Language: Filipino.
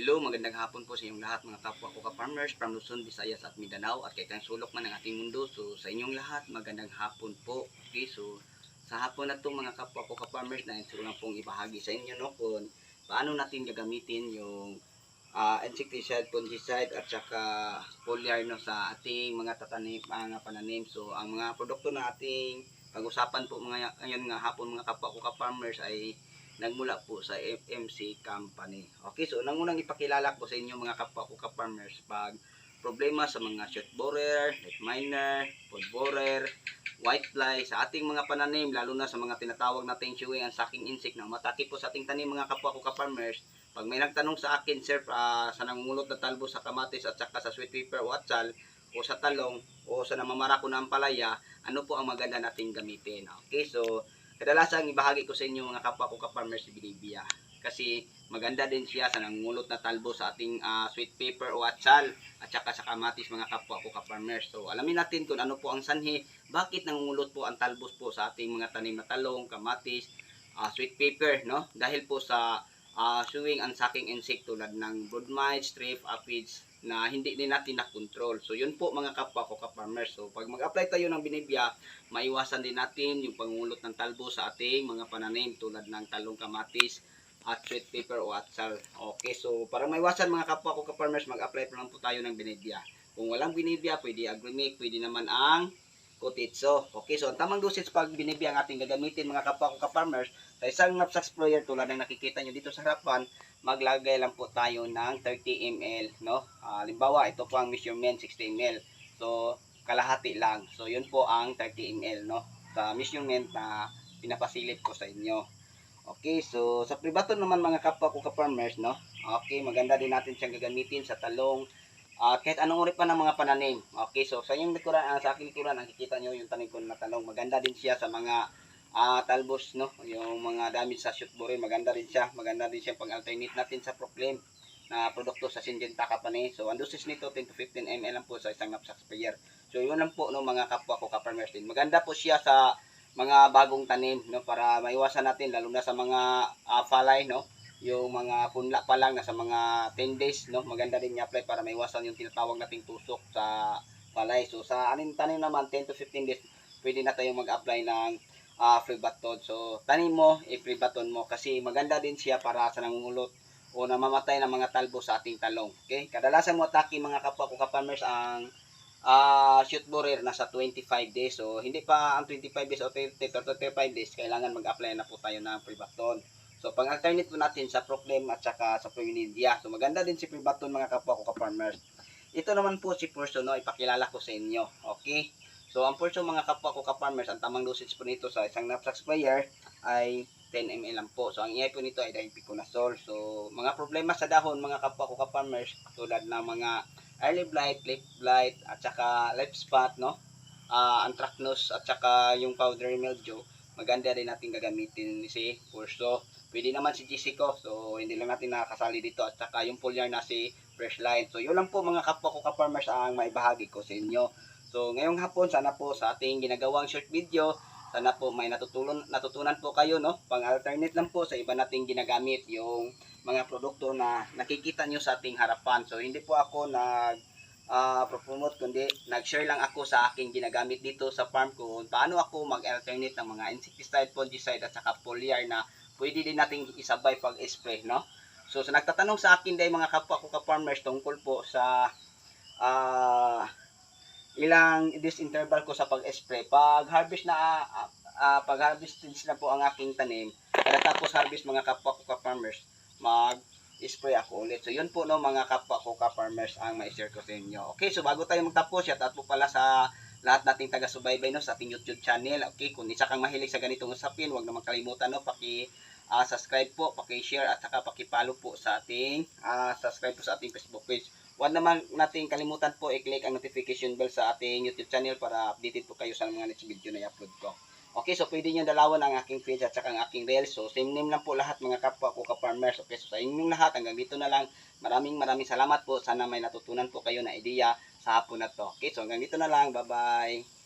Hello, magandang hapon po sa inyong lahat mga kapwa ko ka-farmers from Luzon, Visayas at Mindanao at kay kang sulok man ng ating mundo. So sa inyong lahat, magandang hapon po. Okay, so sa hapon na to mga kapwa ko ka-farmers na ito lang pong ibahagi sa inyo no kung paano natin gagamitin yung uh, insecticide, fungicide at saka foliar no sa ating mga tatanim, mga pananim. So ang mga produkto na ating pag-usapan po mga ngayon nga hapon mga kapwa ko ka-farmers ay nagmula po sa FMC Company. Okay, so nangunang ipakilala ko sa inyo mga kapwa ko ka-farmers pag problema sa mga shoot borer, leaf miner, pod borer, white fly sa ating mga pananim lalo na sa mga tinatawag nating chewing and sucking insect na mataki po sa ating tanim mga kapwa ko ka-farmers. Pag may nagtanong sa akin, sir, ah, sa nangungulot na talbo sa kamatis at saka sa sweet pepper o atsal, o sa talong, o sa namamara ko na ampalaya, ano po ang maganda nating gamitin. Okay, so Kadalasang ibahagi ko sa inyo mga kapwa ko ka-farmers si Bilibia. Kasi maganda din siya sa nangungulot na talbo sa ating ah, sweet pepper o atsal at saka sa kamatis mga kapwa ko ka-farmers. So alamin natin kung ano po ang sanhi, bakit nangungulot po ang talbos po sa ating mga tanim na talong, kamatis, ah, sweet pepper, no? Dahil po sa ah, chewing and sucking insect tulad ng brood mites, stray aphids na hindi din natin na-control. So yun po mga kapwa ko ka-farmers. So pag mag-apply tayo ng binibya, maiwasan din natin yung pangulot ng talbo sa ating mga pananim tulad ng talong kamatis at sweet pepper o atsal. Okay, so para maiwasan mga kapwa ko ka-farmers, mag-apply lang po tayo ng binibya. Kung walang binibya, pwede agrimic, pwede naman ang kutitso. Okay, so ang tamang dosage pag binibya ang ating gagamitin mga kapwa ko ka-farmers, sa isang knapsack sprayer tulad ng nakikita nyo dito sa harapan, maglagay lang po tayo ng 30 ml, no? Ah, halimbawa, ito po ang measurement 60 ml. So, kalahati lang. So, yun po ang 30 ml, no? Sa measurement na pinapasilip ko sa inyo. Okay, so sa pribato naman mga kapwa ko ka-farmers, no? Okay, maganda din natin siyang gagamitin sa talong, at kahit anong uri pa ng mga pananim. Okay, so sa inyong likuran, ah, sa aking likuran, nakikita nyo yung tanim ko na talong. Maganda din siya sa mga ah talbos, no? Yung mga damage sa shoot borer, maganda rin siya. Maganda din siya pag-alternate natin sa proclaim na produkto sa Syngenta Company. So, ang dosage nito 10 to 15 ml lang po sa isang knapsack sprayer. So, yun lang po no mga kapwa ko ka-farmers din. Maganda po siya sa mga bagong tanim no para maiwasan natin lalo na sa mga uh, palay no yung mga punla pa lang nasa mga 10 days no maganda din i-apply para maiwasan yung tinatawag nating tusok sa palay so sa anin tanim naman 10 to 15 days pwede na tayong mag-apply ng uh, free baton so tanim mo i-free baton mo kasi maganda din siya para sa nangungulot o namamatay ng mga talbo sa ating talong okay kadalasan mo atake mga kapwa ko ka-farmers ang uh, shoot borer nasa 25 days. So, hindi pa ang 25 days o 30 to 35 days, kailangan mag-apply na po tayo ng Privaton. So, pang-alternate po natin sa Proclaim at saka sa Proinidia. So, maganda din si Privaton mga kapwa ko ka-farmers. Ito naman po si Purso, no, ipakilala ko sa inyo. Okay? So, ang Purso mga kapwa ko ka-farmers, ang tamang dosage po nito sa isang knapsack sprayer ay 10 ml lang po. So, ang ingay po nito ay dipiconazole. So, mga problema sa dahon mga kapwa ko ka-farmers, tulad ng mga early blight, late blight, at saka leaf spot, no? Uh, anthracnose, at saka yung powdery mildew, maganda rin natin gagamitin si Purso. Pwede naman si Jessico, so hindi lang natin nakakasali dito, at saka yung foliar na si Fresh Line. So yun lang po mga kapwa ko ka-farmers ang maibahagi ko sa inyo. So ngayong hapon, sana po sa ating ginagawang short video, sana po may natutunan, natutunan po kayo, no? Pang-alternate lang po sa iba nating ginagamit, yung mga produkto na nakikita nyo sa ating harapan. So, hindi po ako nag uh, promote kundi nag-share lang ako sa aking ginagamit dito sa farm ko paano ako mag-alternate ng mga insecticide, fungicide at saka foliar na pwede din nating isabay pag spray no so sa nagtatanong sa akin dahil mga kapwa ko ka-farmers tungkol po sa uh, ilang this interval ko sa pag-spray pag harvest na uh, uh, pag harvest na po ang aking tanim tapos harvest mga kapwa ko ka-farmers mag-spray ako ulit. So, yun po no, mga kapwa ko ka-farmers ang ma-share ko sa inyo. Okay, so bago tayo magtapos, shout out po pala sa lahat nating taga-subaybay no, sa ating YouTube channel. Okay, kung isa kang mahilig sa ganitong usapin, huwag naman kalimutan no, paki uh, subscribe po, paki-share at saka paki-follow po sa ating uh, subscribe po sa ating Facebook page. Huwag naman nating kalimutan po i-click ang notification bell sa ating YouTube channel para updated po kayo sa mga next video na i-upload ko. Okay, so pwede nyo dalawan ang aking page at saka ang aking reels. So, same name lang po lahat mga kapwa ko ka-farmers. Okay, so sa inyong lahat, hanggang dito na lang. Maraming maraming salamat po. Sana may natutunan po kayo na ideya sa hapon na to. Okay, so hanggang dito na lang. Bye-bye.